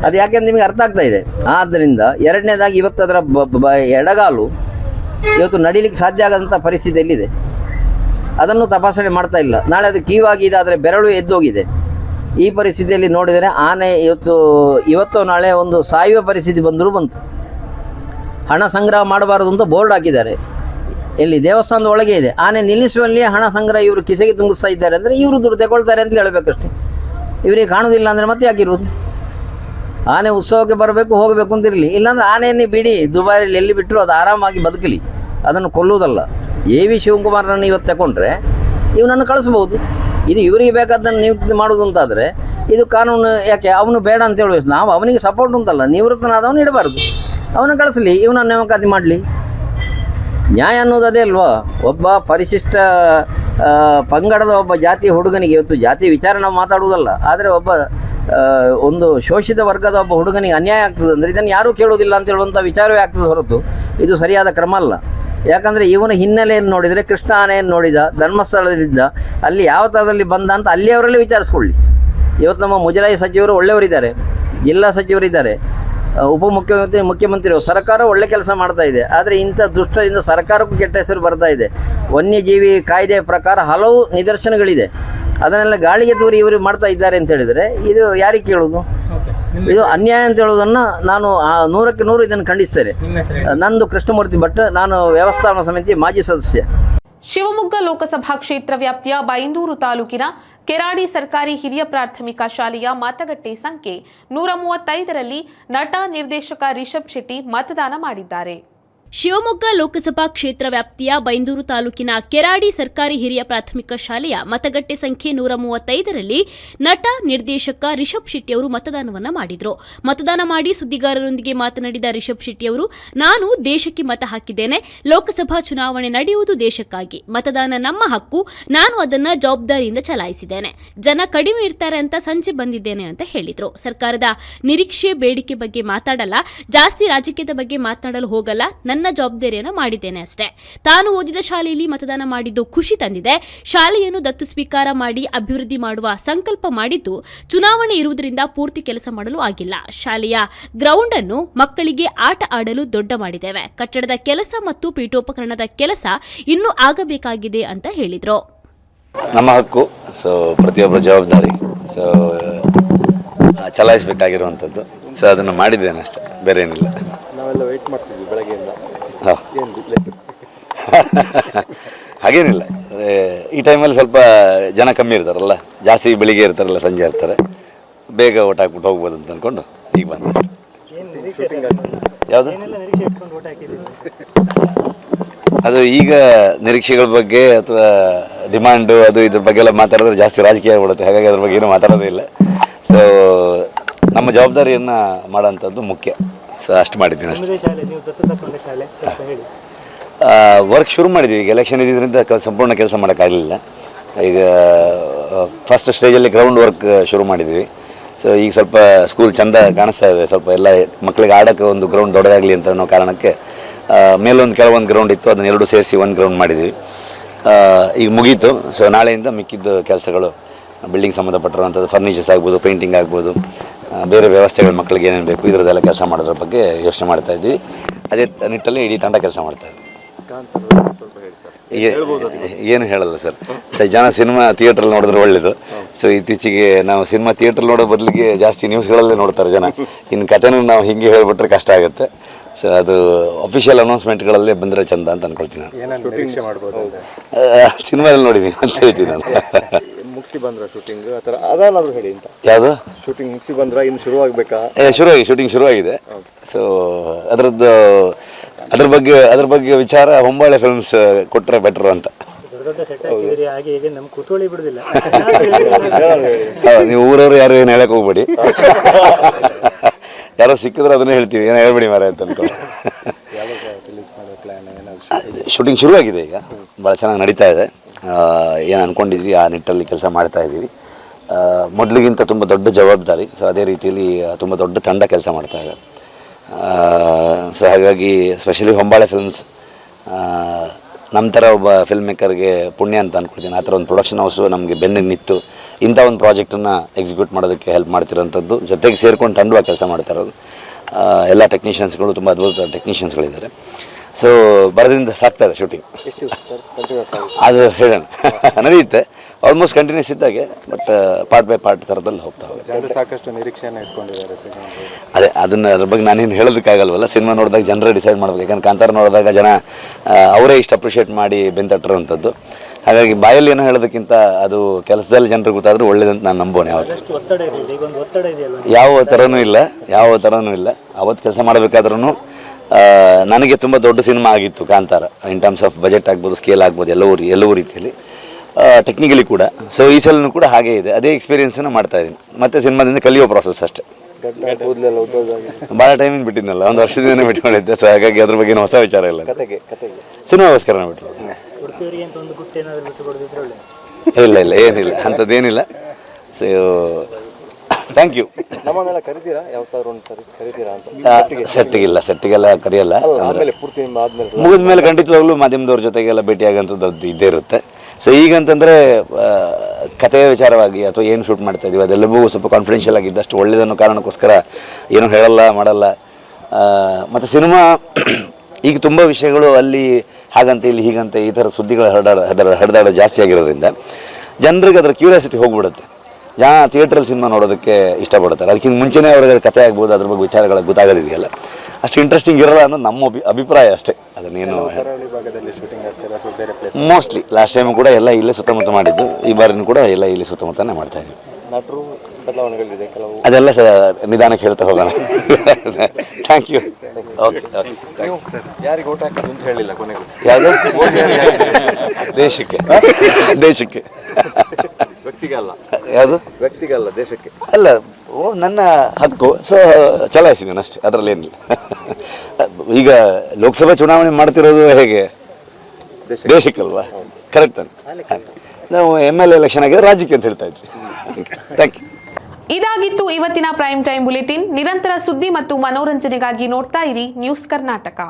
ಅದು ಯಾಕೆ ನಿಮಗೆ ಅರ್ಥ ಆಗ್ತಾ ಇದೆ. ಆದ್ದರಿಂದ ಎರಡನೇದಾಗಿ ಇವತ್ತು ಅದರ ಎಡಗಾಲು ಇವತ್ತು ನಡಿಲಿಕ್ಕೆ ಸಾಧ್ಯ ಆಗದಂಥ ಪರಿಸ್ಥಿತಿಯಲ್ಲಿದೆ. ಅದನ್ನು ತಪಾಸಣೆ ಮಾಡ್ತಾ ಇಲ್ಲ. ನಾಳೆ ಅದು ಕೀವಾಗಿ ಇದಾದರೆ ಬೆರಳು ಎದ್ದೋಗಿದೆ. ಈ ಪರಿಸ್ಥಿತಿಯಲ್ಲಿ ನೋಡಿದರೆ ಆನೆ ಇವತ್ತು ಇವತ್ತು ನಾಳೆ ಒಂದು ಸಾಯುವ ಪರಿಸ್ಥಿತಿ ಬಂದರೂ ಬಂತು. ಹಣ ಸಂಗ್ರಹ ಮಾಡಬಾರದು ಅಂತ ಬೋರ್ಡ್ ಹಾಕಿದ್ದಾರೆ. ಇಲ್ಲಿ ದೇವಸ್ಥಾನದ ಒಳಗೆ ಇದೆ. ಆನೆ ನಿಲ್ಲಿಸುವಲ್ಲಿ ಹಣ ಸಂಗ್ರಹ ಇವರು ಕಿಸೆಗೆ ತುಂಬಿಸ್ತಾ ಇದ್ದಾರೆ ಅಂದರೆ ಇವರು ದುಡ್ಡು ತಗೊಳ್ತಾರೆ ಅಂತ ಹೇಳಬೇಕಷ್ಟೆ ಇವರಿಗೆ ಕಾಣುವುದಿಲ್ಲ ಅಂದರೆ ಮತ್ತೆ ಯಾಕಿರುವುದು ಆನೆ ಉತ್ಸವಕ್ಕೆ ಬರಬೇಕು, ಹೋಗಬೇಕು ಅಂತಿರಲಿ ಇಲ್ಲಾಂದ್ರೆ ಆನೆಯನ್ನೇ ಬಿಡಿ. ದುಬಾರಿಯಲ್ಲಿ ಎಲ್ಲಿ ಬಿಟ್ಟರು ಅದು ಆರಾಮಾಗಿ ಬದುಕಲಿ. ಅದನ್ನು ಕೊಲ್ಲುವುದಲ್ಲ. ಎ ವಿ ಶಿವಕುಮಾರನ್ನು ಇವತ್ತು ತಗೊಂಡ್ರೆ ಇವನನ್ನು ಕಳಿಸ್ಬೋದು. ಇದು ಇವರಿಗೆ ಬೇಕಾದ್ದನ್ನು ನಿಯುಕ್ತಿ ಮಾಡೋದು ಅಂತಾದರೆ ಇದು ಕಾನೂನು ಯಾಕೆ ಅವನು ಬೇಡ ಅಂತ ಹೇಳಬೇಕು ನಾವು ಅವನಿಗೆ ಸಪೋರ್ಟ್ ಉಂಟಲ್ಲ, ನಿವೃತ್ತನಾದವನು ಇಡಬಾರ್ದು. ಅವನು ಕಳಿಸ್ಲಿ ಇವನನ್ನು ನೇಮಕಾತಿ ಮಾಡಲಿ. ನ್ಯಾಯ ಅನ್ನೋದು ಅದೇ ಅಲ್ವಾ? ಒಬ್ಬ ಪರಿಶಿಷ್ಟ ಪಂಗಡದ ಒಬ್ಬ ಜಾತಿ ಹುಡುಗನಿಗೆ ಇವತ್ತು ಜಾತಿ ವಿಚಾರ ನಾವು ಮಾತಾಡುವುದಲ್ಲ, ಆದರೆ ಒಬ್ಬ ಒಂದು ಶೋಷಿತ ವರ್ಗದ ಒಬ್ಬ ಹುಡುಗನಿಗೆ ಅನ್ಯಾಯ ಆಗ್ತದೆ ಅಂದರೆ ಇದನ್ನು ಯಾರೂ ಕೇಳೋದಿಲ್ಲ ಅಂತ ಹೇಳುವಂಥ ವಿಚಾರವೇ ಆಗ್ತದೆ ಹೊರತು. ಇದು ಸರಿಯಾದ ಕ್ರಮ ಅಲ್ಲ. ಯಾಕಂದರೆ ಇವನ ಹಿನ್ನೆಲೆಯನ್ನು ನೋಡಿದರೆ ಕೃಷ್ಣ ಆನೆಯನ್ನು ನೋಡಿದ, ಧರ್ಮಸ್ಥಳದಿಂದ ಅಲ್ಲಿ ಯಾವ ಥರದಲ್ಲಿ ಬಂದ ಅಂತ ಅಲ್ಲಿಯವರಲ್ಲಿ ವಿಚಾರಿಸ್ಕೊಳ್ಳಿ. ಇವತ್ತು ನಮ್ಮ ಮುಜರಾಯಿ ಸಚಿವರು ಒಳ್ಳೆಯವರಿದ್ದಾರೆ, ಜಿಲ್ಲಾ ಸಚಿವರಿದ್ದಾರೆ ಉಪಮುಖ್ಯಮಂತ್ರಿ ಮುಖ್ಯಮಂತ್ರಿ ಸರ್ಕಾರ ಒಳ್ಳೆ ಕೆಲಸ ಮಾಡ್ತಾ ಇದೆ. ಆದರೆ ಇಂಥ ದುಷ್ಟರಿಂದ ಸರ್ಕಾರಕ್ಕೂ ಕೆಟ್ಟ ಹೆಸರು ಬರ್ತಾ ಇದೆ. ವನ್ಯಜೀವಿ ಕಾಯ್ದೆ ಪ್ರಕಾರ ಹಲವು ನಿದರ್ಶನಗಳಿದೆ. ಅದನ್ನೆಲ್ಲ ಗಾಳಿಗೆ ದೂರಿ ಇವರು ಮಾಡ್ತಾ ಇದ್ದಾರೆ ಅಂತ ಹೇಳಿದರೆ ಇದು ಯಾರಿಗೆ ಕೇಳೋದು? ಇದು ಅನ್ಯಾಯ ಅಂತ ಹೇಳೋದನ್ನು ನಾನು ಆ ನೂರಕ್ಕೆ ನೂರು ಇದನ್ನು ಖಂಡಿಸ್ತೇನೆ. ನಂದು ಕೃಷ್ಣಮೂರ್ತಿ ಭಟ್ ನಾನು ವ್ಯವಸ್ಥಾಪನಾ ಸಮಿತಿ ಮಾಜಿ ಸದಸ್ಯ. ಶಿವಮೊಗ್ಗ ಲೋಕಸಭಾ ಕ್ಷೇತ್ರ ವ್ಯಾಪ್ತಿಯ ಬೈಂದೂರು ತಾಲೂಕಿನ ಕೆರಾಡಿ ಸರ್ಕಾರಿ ಹಿರಿಯ ಪ್ರಾಥಮಿಕ ಶಾಲೆಯ ಮತಗಟ್ಟೆ ಸಂಖ್ಯೆ ನೂರ ಮೂವತ್ತೈದರಲ್ಲಿ ನಟ ನಿರ್ದೇಶಕ ರಿಷಬ್ ಶೆಟ್ಟಿ ಮತದಾನ ಮಾಡಿದ್ದಾರೆ. ಶಿವಮೊಗ್ಗ ಲೋಕಸಭಾ ಕ್ಷೇತ್ರ ವ್ಯಾಪ್ತಿಯ ಬೈಂದೂರು ತಾಲೂಕಿನ ಕೆರಾಡಿ ಸರ್ಕಾರಿ ಹಿರಿಯ ಪ್ರಾಥಮಿಕ ಶಾಲೆಯ ಮತಗಟ್ಟೆ ಸಂಖ್ಯೆ ನೂರ ಮೂವತ್ತೈದರಲ್ಲಿ ನಟ ನಿರ್ದೇಶಕ ರಿಷಬ್ ಶೆಟ್ಟಿಯವರು ಮತದಾನವನ್ನು ಮಾಡಿದ್ರು. ಮತದಾನ ಮಾಡಿ ಸುದ್ದಿಗಾರರೊಂದಿಗೆ ಮಾತನಾಡಿದ ರಿಷಬ್ ಶೆಟ್ಟಿಯವರು ನಾನು ದೇಶಕ್ಕೆ ಮತ ಹಾಕಿದ್ದೇನೆ, ಲೋಕಸಭಾ ಚುನಾವಣೆ ನಡೆಯುವುದು ದೇಶಕ್ಕಾಗಿ. ಮತದಾನ ನಮ್ಮ ಹಕ್ಕು, ನಾನು ಅದನ್ನ ಜವಾಬ್ದಾರಿಯಿಂದ ಚಲಾಯಿಸಿದ್ದೇನೆ. ಜನ ಕಡಿಮೆ ಇರ್ತಾರೆ ಅಂತ ಸಂಜೆ ಬಂದಿದ್ದೇನೆ ಅಂತ ಹೇಳಿದರು. ಸರ್ಕಾರದ ನಿರೀಕ್ಷೆ, ಬೇಡಿಕೆ ಬಗ್ಗೆ ಮಾತಾಡಲ್ಲ, ಜಾಸ್ತಿ ರಾಜಕೀಯದ ಬಗ್ಗೆ ಮಾತನಾಡಲು ಹೋಗಲ್ಲ, ನನ್ನ ಜವಾಬ್ದಾರಿಯನ್ನು ಮಾಡಿದ್ದೇನೆ ಅಷ್ಟೇ. ತಾನು ಓದಿದ ಶಾಲೆಯಲ್ಲಿ ಮತದಾನ ಮಾಡಿದ್ದು ಖುಷಿ ತಂದಿದೆ. ಶಾಲೆಯನ್ನು ದತ್ತು ಸ್ವೀಕಾರ ಮಾಡಿ ಅಭಿವೃದ್ಧಿ ಮಾಡುವ ಸಂಕಲ್ಪ ಮಾಡಿದ್ದು ಚುನಾವಣೆ ಇರುವುದರಿಂದ ಪೂರ್ತಿ ಕೆಲಸ ಮಾಡಲು ಆಗಿಲ್ಲ. ಶಾಲೆಯ ಗ್ರೌಂಡ್ ಅನ್ನು ಮಕ್ಕಳಿಗೆ ಆಟ ಆಡಲು ದೊಡ್ಡ ಮಾಡಿದ್ದೇವೆ. ಕಟ್ಟಡದ ಕೆಲಸ ಮತ್ತು ಪೀಠೋಪಕರಣದ ಕೆಲಸ ಇನ್ನೂ ಆಗಬೇಕಾಗಿದೆ ಅಂತ ಹೇಳಿದರು. ನಮ್ಮ ಹಕ್ಕು. ಸೊ ಪ್ರತಿಯೊಬ್ಬರ ಜವಾಬ್ದಾರಿ. ಸೊ ಚಲಾಯಿಸಬೇಕಾಗಿರುವಂಥದ್ದು ಸೊ ಅದನ್ನು ಮಾಡಿದ್ದೇನೆ ಅಷ್ಟೇ. ಬೇರೆ ಏನಿಲ್ಲ ನಾವೆಲ್ಲ ವೆಯ್ಟ್ ಮಾಡ್ತಿದ್ವಿ ಬೆಳಗ್ಗೆಯಿಂದ. ಹಾಗೇನಿಲ್ಲ. ಈ ಟೈಮಲ್ಲಿ ಸ್ವಲ್ಪ ಜನ ಕಮ್ಮಿ ಇರ್ತಾರಲ್ಲ, ಜಾಸ್ತಿ ಬೆಳಿಗ್ಗೆ ಇರ್ತಾರಲ್ಲ, ಸಂಜೆ ಇರ್ತಾರೆ. ಬೇಗ ಓಟ್ ಹಾಕ್ಬಿಟ್ಟು ಹೋಗ್ಬೋದು ಅಂತ ಅಂದ್ಕೊಂಡು ಈಗ ಬಂದೆ. ಯಾವುದು? ಅದು ಈಗ ನಿರೀಕ್ಷೆಗಳ ಬಗ್ಗೆ ಅಥವಾ ಡಿಮಾಂಡು ಅದು ಇದ್ರ ಬಗ್ಗೆ ಎಲ್ಲ ಮಾತಾಡಿದ್ರೆ ಜಾಸ್ತಿ ರಾಜಕೀಯ ಆಗ್ಬಿಡುತ್ತೆ. ಹಾಗಾಗಿ ಅದ್ರ ಬಗ್ಗೆ ಏನೂ ಮಾತಾಡೋದೇ ಇಲ್ಲ. ಸೊ ನಮ್ಮ ಜವಾಬ್ದಾರಿಯನ್ನು ಮಾಡೋಂಥದ್ದು ಮುಖ್ಯ. ಸೊ ಅಷ್ಟು ಮಾಡಿದ್ದೀನಿ ಅಷ್ಟೇ. ವರ್ಕ್ ಶುರು ಮಾಡಿದ್ವಿ. ಈಗ ಎಲೆಕ್ಷನ್ ಇದ್ದಿದ್ದರಿಂದ ಸಂಪೂರ್ಣ ಕೆಲಸ ಮಾಡೋಕ್ಕಾಗಲಿಲ್ಲ ಈಗ ಫಸ್ಟ್ ಸ್ಟೇಜಲ್ಲಿ ಗ್ರೌಂಡ್ ವರ್ಕ್ ಶುರು ಮಾಡಿದ್ವಿ. ಸೊ ಈಗ ಸ್ವಲ್ಪ ಸ್ಕೂಲ್ ಚೆಂದ ಕಾಣಿಸ್ತಾ ಇದೆ. ಸ್ವಲ್ಪ ಎಲ್ಲ ಮಕ್ಕಳಿಗೆ ಆಡೋಕ್ಕೆ ಒಂದು ಗ್ರೌಂಡ್ ದೊಡ್ಡದಾಗಲಿ ಅಂತ ಅನ್ನೋ ಕಾರಣಕ್ಕೆ ಮೇಲೊಂದು ಕೆಳಗೊಂದು ಗ್ರೌಂಡ್ ಇತ್ತು. ಅದನ್ನ ಎರಡು ಸೇರಿಸಿ ಒಂದು ಗ್ರೌಂಡ್ ಮಾಡಿದ್ವಿ. ಈಗ ಮುಗೀತು. ಸೊ ನಾಳೆಯಿಂದ ಮಿಕ್ಕಿದ್ದು ಕೆಲಸಗಳು ಬಿಲ್ಡಿಂಗ್ ಸಂಬಂಧಪಟ್ಟಿರುವಂಥದ್ದು ಫರ್ನಿಚರ್ಸ್ ಆಗ್ಬೋದು ಪೇಂಟಿಂಗ್ ಆಗ್ಬೋದು ಬೇರೆ ವ್ಯವಸ್ಥೆಗಳು ಮಕ್ಕಳಿಗೆ ಏನೇನು ಬೇಕು ಇದರದ್ದೆಲ್ಲ ಕೆಲಸ ಮಾಡೋದ್ರ ಬಗ್ಗೆ ಯೋಚನೆ ಮಾಡ್ತಾ ಇದ್ವಿ. ಅದೇ ನಿಟ್ಟಲ್ಲಿ ಇಡೀ ತಂಡ ಕೆಲಸ ಮಾಡ್ತಾ ಇದ್ವಿ. ಏನು ಹೇಳಲ್ಲ ಸರ್. ಸ ಜನ ಸಿನಿಮಾ ಥಿಯೇಟ್ರಲ್ಲಿ ನೋಡಿದ್ರೆ ಒಳ್ಳೇದು. ಸೊ ಇತ್ತೀಚೆಗೆ ನಾವು ಸಿನಿಮಾ ಥಿಯೇಟ್ರಲ್ಲಿ ನೋಡೋ ಬದಲಿಗೆ ಜಾಸ್ತಿ ನ್ಯೂಸ್ಗಳಲ್ಲೇ ನೋಡ್ತಾರೆ ಜನ. ಇನ್ನು ಕಥೆನೂ ನಾವು ಹಿಂಗೆ ಹೇಳಿಬಿಟ್ರೆ ಕಷ್ಟ ಆಗುತ್ತೆ. ಸೊ ಅದು ಅಫಿಷಿಯಲ್ ಅನೌನ್ಸ್ಮೆಂಟ್ಗಳಲ್ಲೇ ಬಂದರೆ ಚಂದ ಅಂತ ಅನ್ಕೊಳ್ತೀನಿ ನಾನು. ಸಿನಿಮಾದಲ್ಲಿ ನೋಡಿವಿ ಅಂತ ಹೇಳ್ತೀನಿ ನಾನು. ಮುಗಿಸಿ ಬಂದ್ರ ಶೂಟಿಂಗ್ ಆ ಥರ ಅದಾದ್ರೂ ಹೇಳಿ ಅಂತ. ಯಾವುದು? ಶೂಟಿಂಗ್ ಮುಗಿಸಿ ಬಂದ್ರ ಇನ್ನು ಆಗ್ಬೇಕಾ ಏ ಶುರುವಾಗಿ ಶೂಟಿಂಗ್ ಶುರುವಾಗಿದೆ. ಸೊ ಅದರದ್ದು ಅದ್ರ ಬಗ್ಗೆ ಅದ್ರ ಬಗ್ಗೆ ವಿಚಾರ ಹೊಂಬಾಳೆ ಫಿಲ್ಮ್ಸ್ ಕೊಟ್ಟರೆ ಬೆಟ್ರು ಅಂತ. ಹೌದು, ನೀವು ಊರವ್ರು ಯಾರು ಏನು ಹೇಳಕ್ ಹೋಗ್ಬೇಡಿ. ಯಾರೋ ಸಿಕ್ಕಿದ್ರೆ ಅದನ್ನೇ ಹೇಳ್ತೀವಿ ಏನೋ ಹೇಳ್ಬೇಡಿ ಮಾರ ಅಂತ ಅನ್ಕೊಂಡು ಶೂಟಿಂಗ್ ಶುರುವಾಗಿದೆ ಈಗ. ಭಾಳ ಚೆನ್ನಾಗಿ ನಡೀತಾ ಇದೆ. ಏನು ಅಂದ್ಕೊಂಡಿದ್ವಿ ಆ ನಿಟ್ಟಲ್ಲಿ ಕೆಲಸ ಮಾಡ್ತಾ ಆ, ಮೊದಲಿಗಿಂತ ತುಂಬ ದೊಡ್ಡ ಜವಾಬ್ದಾರಿ. ಸೊ ಅದೇ ರೀತಿಯಲ್ಲಿ ತುಂಬ ದೊಡ್ಡ ತಂಡ ಕೆಲಸ ಮಾಡ್ತಾ ಇದೆ. ಸೊ ಹಾಗಾಗಿ ಸ್ಪೆಷಲಿ ಹೊಂಬಾಳೆ ಫಿಲ್ಮ್ಸ್ ನಮ್ಮ ಥರ ಒಬ್ಬ ಫಿಲ್ಮ್ ಮೇಕರ್ಗೆ ಪುಣ್ಯ ಅಂತ ಅಂದ್ಕೊಳ್ತೀನಿ ಆ ಥರ ಒಂದು ಪ್ರೊಡಕ್ಷನ್ ಹೌಸು ನಮಗೆ ಬೆನ್ನಿಗೆ ನಿಂತು ಇಂಥ ಒಂದು ಪ್ರಾಜೆಕ್ಟನ್ನು ಎಕ್ಸಿಕ್ಯೂಟ್ ಮಾಡೋದಕ್ಕೆ ಹೆಲ್ಪ್ ಮಾಡ್ತಿರೋಂಥದ್ದು. ಜೊತೆಗೆ ಸೇರ್ಕೊಂಡು ತಂಡವಾಗಿ ಕೆಲಸ ಮಾಡ್ತಾ ಇರೋದು. ಎಲ್ಲ ಟೆಕ್ನಿಷಿಯನ್ಸ್ಗಳು ತುಂಬ ಅದ್ಭುತ ಟೆಕ್ನಿಷಿಯನ್ಸ್ಗಳಿದ್ದಾರೆ ಸೊ ಬರದಿಂದ ಸಾಕ್ತಾ ಇದೆ ಶೂಟಿಂಗ್ ಅದು ಹೇಳೋಣ. ನಡೆಯುತ್ತೆ ಆಲ್ಮೋಸ್ಟ್ ಕಂಟಿನ್ಯೂಸ್ ಇದ್ದಾಗೆ ಬಟ್ ಪಾರ್ಟ್ ಬೈ ಪಾರ್ಟ್ ಥರದಲ್ಲಿ ಹೋಗ್ತಾ ಹೋಗುತ್ತೆ. ಜನರು ಸಾಕಷ್ಟು ನಿರೀಕ್ಷೆಯನ್ನು ಇಟ್ಕೊಂಡಿದ್ದಾರೆ ಅದೇ ಅದನ್ನು ಅದ್ರ ಬಗ್ಗೆ ನಾನೇನು ಹೇಳೋದಕ್ಕಾಗಲ್ವಲ್ಲ ಸಿನಿಮಾ ನೋಡಿದಾಗ ಜನರೇ ಡಿಸೈಡ್ ಮಾಡಬೇಕು. ಯಾಕಂದ್ರೆ ಕಾಂತಾರ ನೋಡಿದಾಗ ಜನ ಅವರೇ ಇಷ್ಟು ಅಪ್ರಿಷಿಯೇಟ್ ಮಾಡಿ ಬೆಂತಟ್ಟಿರುವಂಥದ್ದು ಹಾಗಾಗಿ ಬಾಯಲ್ಲಿ ಏನೋ ಹೇಳೋದಕ್ಕಿಂತ ಅದು ಕೆಲಸದಲ್ಲಿ ಜನರಿಗೆ ಗೊತ್ತಾದರೂ ಒಳ್ಳೇದಂತ ನಾನು ನಂಬೋನೆ ಯಾವತ್ತು. ಯಾವ ಥರನೂ ಇಲ್ಲ ಯಾವ ಥರನೂ ಇಲ್ಲ. ಅವತ್ತು ಕೆಲಸ ಮಾಡಬೇಕಾದ್ರೂ ನನಗೆ ತುಂಬ ದೊಡ್ಡ ಸಿನಿಮಾ ಆಗಿತ್ತು Kantara. In terms of budget ಆಗ್ಬೋದು ಸ್ಕೇಲ್ ಆಗ್ಬೋದು ಎಲ್ಲವೂ ಎಲ್ಲವೂ ರೀತಿಯಲ್ಲಿ. ಟೆಕ್ನಿಕಲಿ ಕೂಡ. ಸೊ ಈ ಸಲನೂ ಕೂಡ ಹಾಗೇ ಇದೆ. ಅದೇ ಎಕ್ಸ್ಪೀರಿಯನ್ಸನ್ನು ಮಾಡ್ತಾ ಇದ್ದೀನಿ. ಮತ್ತೆ ಸಿನಿಮಾದಿಂದ ಕಲಿಯೋ ಪ್ರಾಸೆಸ್ ಅಷ್ಟೇ. ಭಾಳ ಟೈಮಿಂಗ್ ಬಿಟ್ಟಿದ್ನಲ್ಲ ಒಂದು ವರ್ಷದಿಂದ ಬಿಟ್ಕೊಂಡಿದ್ದೆ ಸೊ ಹಾಗಾಗಿ ಅದ್ರ ಬಗ್ಗೆ ಹೊಸ ವಿಚಾರ ಇಲ್ಲ ಸಿನಿಮಾಗೋಸ್ಕರ ಬಿಟ್ಟು ಇಲ್ಲ ಇಲ್ಲ ಏನಿಲ್ಲ. ಅಂಥದ್ದೇನಿಲ್ಲ. ಸೊ ಥ್ಯಾಂಕ್ ಯು ನಮ್ಮನ್ನೆಲ್ಲ ಕರಿತೀರಾ? ಯಾವತ್ತಾದ್ರು ಒಂದು ಕರಿತೀರಾ ಅಂತ? ಸೆಟ್ಟಿಗಿಲ್ಲ ಸೆಟ್ಟಿಗೆಲ್ಲ ಕರೆಯಲ್ಲ. ಆಮೇಲೆ ಪೂರ್ತಿ ಮುಗಿದ ಮೇಲೆ ಖಂಡಿತವಾಗ್ಲೂ ಮಾಧ್ಯಮದವ್ರ ಜೊತೆಗೆಲ್ಲ ಭೇಟಿಯಾಗಂಥದ್ದು ಇದ್ದೇ ಇರುತ್ತೆ. ಸೊ ಈಗಂತಂದರೆ ಕಥೆಯ ವಿಚಾರವಾಗಿ ಅಥವಾ ಏನು ಶೂಟ್ ಮಾಡ್ತಾ ಇದೀವಿ ಅದೆಲ್ಲವೂ ಸ್ವಲ್ಪ ಕಾನ್ಫಿಡೆನ್ಷಿಯಲ್ ಆಗಿದ್ದಷ್ಟು ಒಳ್ಳೆಯದನ್ನೋ ಕಾರಣಕ್ಕೋಸ್ಕರ ಏನೂ ಹೇಳಲ್ಲ ಮಾಡಲ್ಲ. ಮತ್ತು ಸಿನಿಮಾ ಈಗ ತುಂಬ ವಿಷಯಗಳು ಅಲ್ಲಿ ಹಾಗಂತ ಇಲ್ಲಿ ಹೀಗಂತೆ ಈ ಥರ ಸುದ್ದಿಗಳು ಹರಡ ಹರಿದಾಡ ಜಾಸ್ತಿ ಆಗಿರೋದ್ರಿಂದ ಜನರಿಗೆ ಅದರ ಕ್ಯೂರಿಯಾಸಿಟಿ ಹೋಗ್ಬಿಡುತ್ತೆ. ಜನ ಥಿಯೇಟ್ರಲ್ಲಿ ಸಿನಿಮಾ ನೋಡೋದಕ್ಕೆ ಇಷ್ಟಪಡ್ತಾರೆ. ಅದಕ್ಕಿಂತ ಮುಂಚೆನೇ ಅವ್ರಿಗೆ ಕಥೆ ಆಗ್ಬೋದು ಅದ್ರ ಬಗ್ಗೆ ವಿಚಾರಗಳ ಗೊತ್ತಾಗೋದಿದೆಯಲ್ಲ. ಅಷ್ಟು ಇಂಟ್ರೆಸ್ಟಿಂಗ್ ಇರಲ್ಲ ಅನ್ನೋದು ನಮ್ಮ ಅಭಿ ಅಭಿಪ್ರಾಯ ಅಷ್ಟೇ. ಅದನ್ನೇನು ಮೋಸ್ಟ್ಲಿ ಲಾಸ್ಟ್ ಟೈಮ್ ಕೂಡ ಎಲ್ಲ ಇಲ್ಲೇ ಸುತ್ತಮುತ್ತ ಮಾಡಿದ್ದು. ಈ ಬಾರಿನೂ ಕೂಡ ಎಲ್ಲ ಇಲ್ಲಿ ಸುತ್ತಮುತ್ತನೇ ಮಾಡ್ತಾ ಇದ್ದೀವಿ. ಅದೆಲ್ಲ ಸರ್ ನಿಧಾನಕ್ಕೆ ಹೇಳ್ತಾ ಹೋಗೋಣ. ಥ್ಯಾಂಕ್ ಯು ಓಕೆ ಯಾವುದು? ದೇಶಕ್ಕೆ. ದೇಶಕ್ಕೆ. ವ್ಯಕ್ತಿಗಲ್ಲ ಯಾವುದು? ವ್ಯಕ್ತಿಗಲ್ಲ ದೇಶಕ್ಕೆ. ಅಲ್ಲ ಓ ನನ್ನ ಹಕ್ಕು. ಸೊ ಚಲಾಯಿಸಿದ್ದೇನೆ ಅಷ್ಟೇ ಅದರಲ್ಲಿ ಏನಿಲ್ಲ. ಈಗ ಲೋಕಸಭೆ ಚುನಾವಣೆ ಮಾಡ್ತಿರೋದು ಹೇಗೆ? ದೇಶಕ್ಕಲ್ವಾ? ಕರೆಕ್ಟ್ ತಾನೆ. ನಾವು ಎಂ ಎಲ್ ಎಲೆಕ್ಷನ್ ಆಗಿದ್ರೆ ರಾಜ್ಯಕ್ಕೆ ಅಂತ ಹೇಳ್ತಾ ಇದ್ವಿ. ಥ್ಯಾಂಕ್ ಯು ಇದಾಗಿತ್ತು ಇವತ್ತಿನ ಪ್ರೈಮ್ ಟೈಮ್ ಬುಲೆಟಿನ್ ನಿರಂತರ ಸುದ್ದಿ ಮತ್ತು ಮನೋರಂಜನೆಗಾಗಿ ನೋಡ್ತಾ ಇರಿ ನ್ಯೂಸ್ ಕರ್ನಾಟಕ